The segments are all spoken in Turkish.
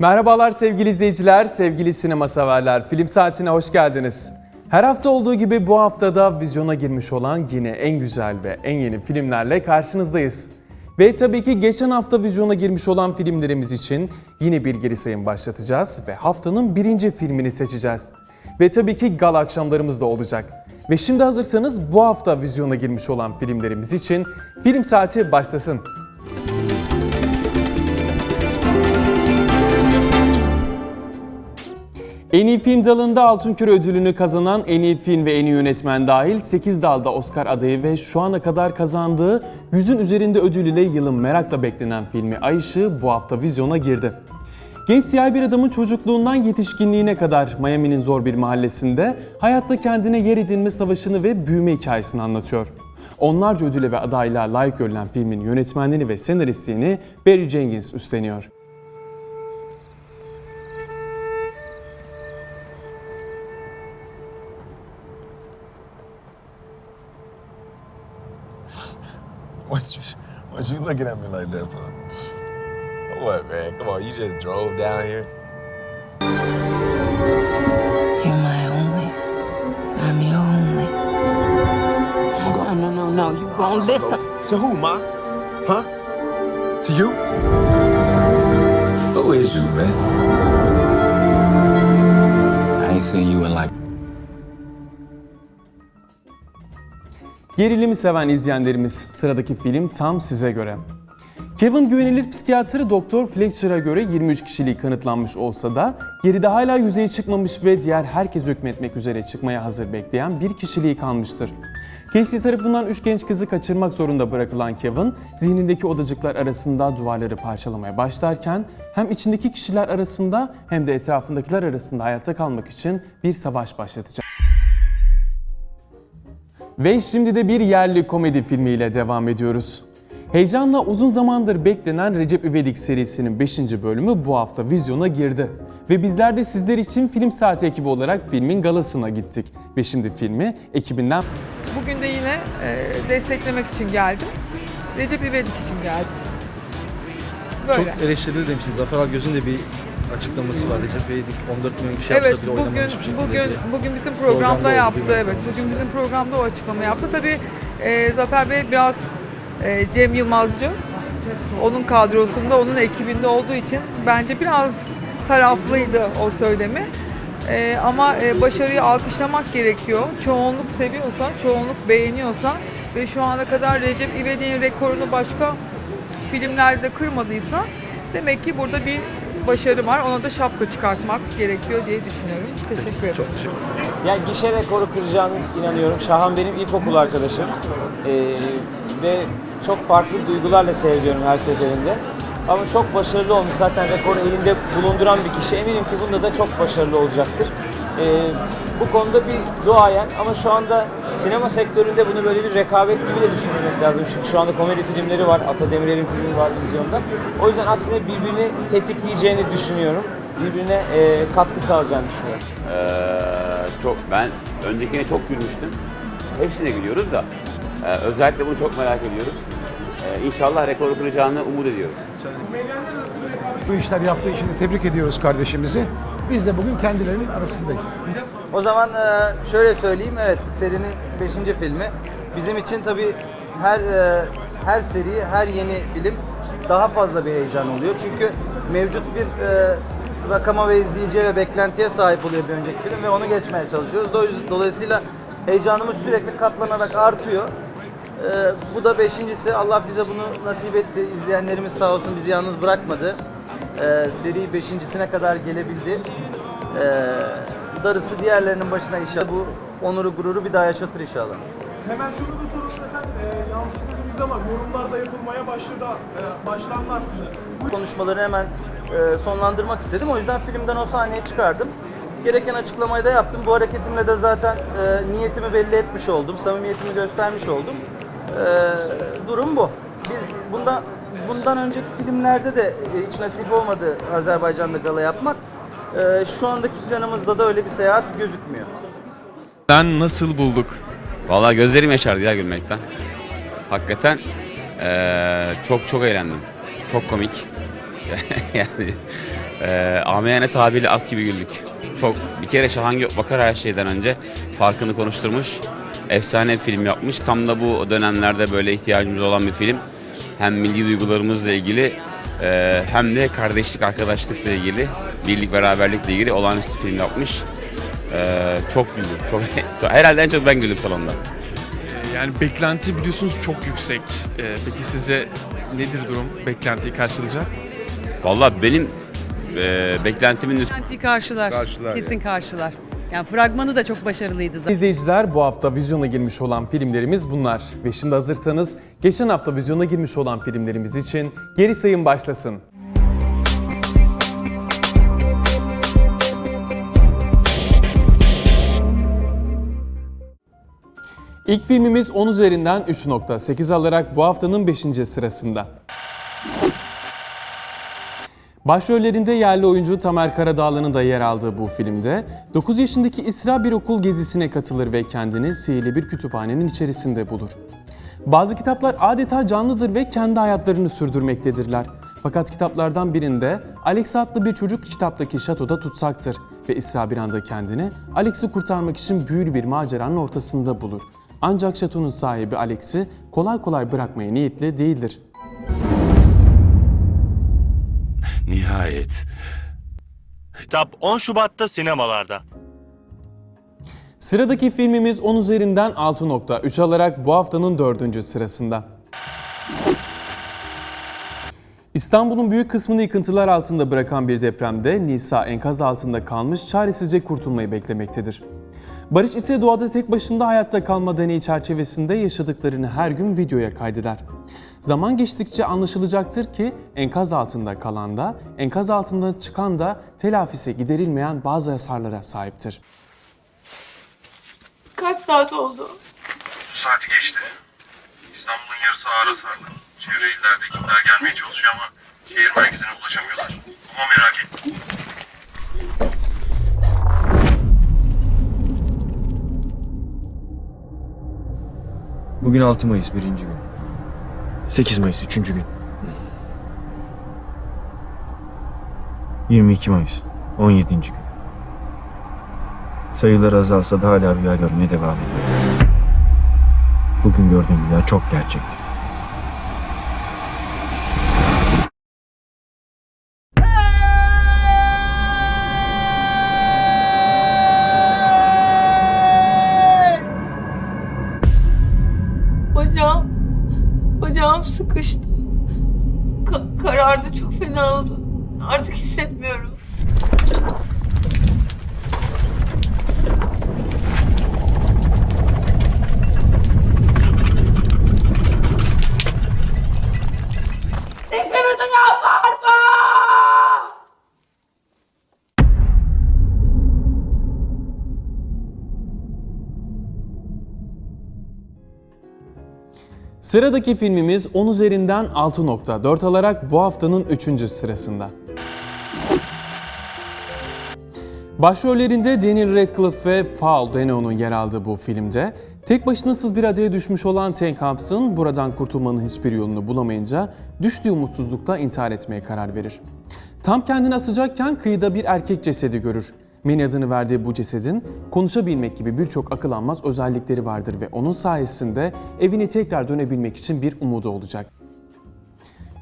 Merhabalar sevgili izleyiciler, sevgili sinema severler. Film Saati'ne hoş geldiniz. Her hafta olduğu gibi bu haftada vizyona girmiş olan yine en güzel ve en yeni filmlerle karşınızdayız. Ve tabii ki geçen hafta vizyona girmiş olan filmlerimiz için yine bir geri sayım başlatacağız ve haftanın birinci filmini seçeceğiz. Ve tabii ki gala akşamlarımız da olacak. Ve şimdi hazırsanız bu hafta vizyona girmiş olan filmlerimiz için Film Saati başlasın. En iyi film dalında Altın Küre ödülünü kazanan en iyi film ve en iyi yönetmen dahil 8 dalda Oscar adayı ve şu ana kadar kazandığı 100'ün üzerinde ödül ile yılın merakla beklenen filmi Ay bu hafta vizyona girdi. Genç siyah bir adamın çocukluğundan yetişkinliğine kadar Miami'nin zor bir mahallesinde hayatta kendine yer edinme savaşını ve büyüme hikayesini anlatıyor. Onlarca ödüle ve adaylığa layık görülen filmin yönetmenliğini ve senaristliğini Barry Jenkins üstleniyor. You looking at me like that for? What, man? Come on, you just drove down here. You're my only. I'm your only. No, no, no, no. You gonna listen. To who, ma? Huh? To you? Who is you, man? I ain't seen you in like Gerilimi seven izleyenlerimiz sıradaki film tam size göre. Kevin güvenilir psikiyatri Doktor Fletcher'a göre 23 kişiliği kanıtlanmış olsa da geride hala yüzeye çıkmamış ve diğer herkes hükmetmek üzere çıkmaya hazır bekleyen bir kişiliği kalmıştır. Casey tarafından üç genç kızı kaçırmak zorunda bırakılan Kevin, zihnindeki odacıklar arasında duvarları parçalamaya başlarken hem içindeki kişiler arasında hem de etrafındakiler arasında hayatta kalmak için bir savaş başlatacak. Ve şimdi de bir yerli komedi filmiyle devam ediyoruz. Heyecanla uzun zamandır beklenen Recep İvedik serisinin 5. bölümü bu hafta vizyona girdi. Ve bizler de sizler için Film Saati ekibi olarak filmin galasına gittik. Ve şimdi filmi ekibinden Bugün de yine e, desteklemek için geldim. Recep İvedik için geldim. Böyle. Çok eleştirildi demiştiniz. Zafer Algöz'ün de bir açıklaması var. Recep İvedik 14 milyon kişi Evet, yapsa bile bugün bugün diye. bugün bizim programda Programda yaptı. oldu, Evet, bugün bizim programda o açıklama yaptı. Tabii e, Zafer Bey biraz e, Cem Yılmazcı. Onun kadrosunda, onun ekibinde olduğu için bence biraz taraflıydı o söylemi. E, ama e, başarıyı alkışlamak gerekiyor. Çoğunluk seviyorsa, çoğunluk beğeniyorsa ve şu ana kadar Recep İvedik'in rekorunu başka filmlerde kırmadıysa demek ki burada bir başarı var. Ona da şapka çıkartmak gerekiyor diye düşünüyorum. Teşekkür ederim. Yani gişe rekoru kıracağını inanıyorum. Şahan benim ilkokul arkadaşım. Ee, ve çok farklı duygularla seyrediyorum her seferinde. Ama çok başarılı olmuş. Zaten rekoru elinde bulunduran bir kişi. Eminim ki bunda da çok başarılı olacaktır. Ee, bu konuda bir duayen ama şu anda sinema sektöründe bunu böyle bir rekabet gibi de düşünmek lazım. Çünkü şu anda komedi filmleri var. Ata Demirer'in filmi var vizyonda. O yüzden aksine birbirini tetikleyeceğini düşünüyorum. Birbirine e, katkı sağlayacağını düşünüyorum. Ee, çok ben öndekine çok gülmüştüm. Hepsine gülüyoruz da e, özellikle bunu çok merak ediyoruz. Ee, inşallah rekoru kıracağını umut ediyoruz. Bu işler yaptığı için de tebrik ediyoruz kardeşimizi. Biz de bugün kendilerinin arasındayız. O zaman e, şöyle söyleyeyim, evet serinin 5. filmi. Bizim için tabii her e, her seri, her yeni film daha fazla bir heyecan oluyor. Çünkü mevcut bir e, rakama ve izleyiciye ve beklentiye sahip oluyor bir önceki film ve onu geçmeye çalışıyoruz. Do- Dolayısıyla heyecanımız sürekli katlanarak artıyor. E, bu da beşincisi. Allah bize bunu nasip etti. İzleyenlerimiz sağ olsun bizi yalnız bırakmadı. E, seri beşincisine kadar gelebildi. Ee, darısı diğerlerinin başına inşallah. Bu onuru gururu bir daha yaşatır inşallah. Hemen şunu da sorun efendim. E, yansıtmadığınız ama yorumlar da yapılmaya başladı. E, başlandı aslında. Konuşmaları hemen e, sonlandırmak istedim. O yüzden filmden o sahneyi çıkardım. Gereken açıklamayı da yaptım. Bu hareketimle de zaten e, niyetimi belli etmiş oldum. Samimiyetimi göstermiş oldum. E, durum bu. Biz bundan bundan önceki filmlerde de e, hiç nasip olmadı Azerbaycan'da gala yapmak. E, şu andaki planımızda da öyle bir seyahat gözükmüyor. Ben nasıl bulduk? Vallahi gözlerim yaşardı ya gülmekten. Hakikaten ee, çok çok eğlendim. Çok komik. yani e, amiyane tabirle at gibi güldük. Çok bir kere Şahan Gökbakar her şeyden önce farkını konuşturmuş. Efsane bir film yapmış. Tam da bu dönemlerde böyle ihtiyacımız olan bir film. Hem milli duygularımızla ilgili e, hem de kardeşlik, arkadaşlıkla ilgili, birlik, beraberlikle ilgili olağanüstü film yapmış. E, çok güldüm. Çok, herhalde en çok ben güldüm salonda. Yani beklenti biliyorsunuz çok yüksek. Ee, peki size nedir durum? Beklentiyi karşılayacak? Vallahi benim e, beklentimin üstünde Beklentiyi karşılar. Karşılar Kesin karşılar. Yani fragmanı da çok başarılıydı zaten. İzleyiciler bu hafta vizyona girmiş olan filmlerimiz bunlar. Ve şimdi hazırsanız geçen hafta vizyona girmiş olan filmlerimiz için geri sayım başlasın. İlk filmimiz 10 üzerinden 3.8 alarak bu haftanın 5. sırasında. Başrollerinde yerli oyuncu Tamer Karadağlı'nın da yer aldığı bu filmde 9 yaşındaki İsra bir okul gezisine katılır ve kendini sihirli bir kütüphanenin içerisinde bulur. Bazı kitaplar adeta canlıdır ve kendi hayatlarını sürdürmektedirler. Fakat kitaplardan birinde Alex adlı bir çocuk kitaptaki şatoda tutsaktır ve İsra bir anda kendini Alex'i kurtarmak için büyülü bir maceranın ortasında bulur. Ancak şatonun sahibi Alex'i kolay kolay bırakmaya niyetli değildir. Nihayet. Kitap 10 Şubat'ta sinemalarda. Sıradaki filmimiz 10 üzerinden 6.3 alarak bu haftanın 4. sırasında. İstanbul'un büyük kısmını yıkıntılar altında bırakan bir depremde Nisa enkaz altında kalmış çaresizce kurtulmayı beklemektedir. Barış ise doğada tek başında hayatta kalma deneyi çerçevesinde yaşadıklarını her gün videoya kaydeder. Zaman geçtikçe anlaşılacaktır ki enkaz altında kalan da, enkaz altından çıkan da telafisi giderilmeyen bazı hasarlara sahiptir. Kaç saat oldu? Saati geçti. İstanbul'un yarısı ağır hasarlı. Çevre illerde ekipler gelmeye çalışıyor ama şehir merkezine ulaşamıyorlar. Ama merak etme. Bugün 6 Mayıs birinci gün. 8 Mayıs üçüncü gün. 22 Mayıs 17. gün. Sayılar azalsa da hala rüya görmeye devam ediyor. Bugün gördüğüm rüya çok gerçekti. Hocam. Bacağım sıkıştı. Ka- karardı çok fena oldu. Artık hissetmiyorum. Sıradaki filmimiz 10 üzerinden 6.4 alarak bu haftanın 3. sırasında. Başrollerinde Daniel Radcliffe ve Paul Dano'nun yer aldığı bu filmde tek başınasız bir adaya düşmüş olan Tank Hampson buradan kurtulmanın hiçbir yolunu bulamayınca düştüğü umutsuzlukla intihar etmeye karar verir. Tam kendini asacakken kıyıda bir erkek cesedi görür. Manny adını verdiği bu cesedin konuşabilmek gibi birçok akıl almaz özellikleri vardır ve onun sayesinde evine tekrar dönebilmek için bir umudu olacak.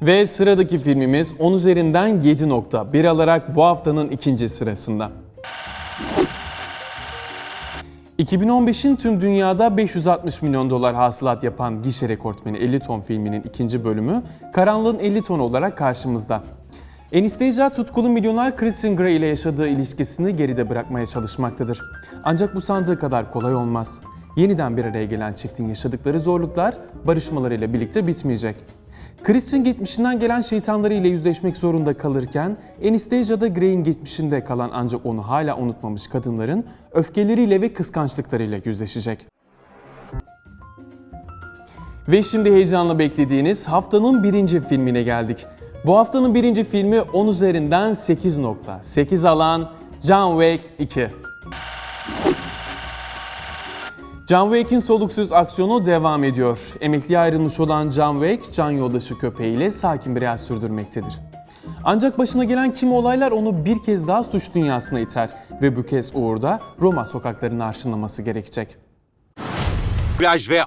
Ve sıradaki filmimiz 10 üzerinden 7.1 alarak bu haftanın ikinci sırasında. 2015'in tüm dünyada 560 milyon dolar hasılat yapan gişe rekortmeni 50 ton filminin ikinci bölümü Karanlığın 50 ton olarak karşımızda. Anastasia tutkulu milyoner Christian Grey ile yaşadığı ilişkisini geride bırakmaya çalışmaktadır. Ancak bu sandığı kadar kolay olmaz. Yeniden bir araya gelen çiftin yaşadıkları zorluklar barışmalarıyla birlikte bitmeyecek. Christian geçmişinden gelen şeytanlarıyla yüzleşmek zorunda kalırken Anastasia da Grey'in geçmişinde kalan ancak onu hala unutmamış kadınların öfkeleriyle ve kıskançlıklarıyla yüzleşecek. Ve şimdi heyecanla beklediğiniz haftanın birinci filmine geldik. Bu haftanın birinci filmi 10 üzerinden 8.8 alan John Wick 2. John Wick'in soluksuz aksiyonu devam ediyor. Emekliye ayrılmış olan John Wick, can yoldaşı köpeğiyle sakin bir hayat sürdürmektedir. Ancak başına gelen kimi olaylar onu bir kez daha suç dünyasına iter ve bu kez Uğur'da Roma sokaklarını arşınlaması gerekecek. Dublaj ve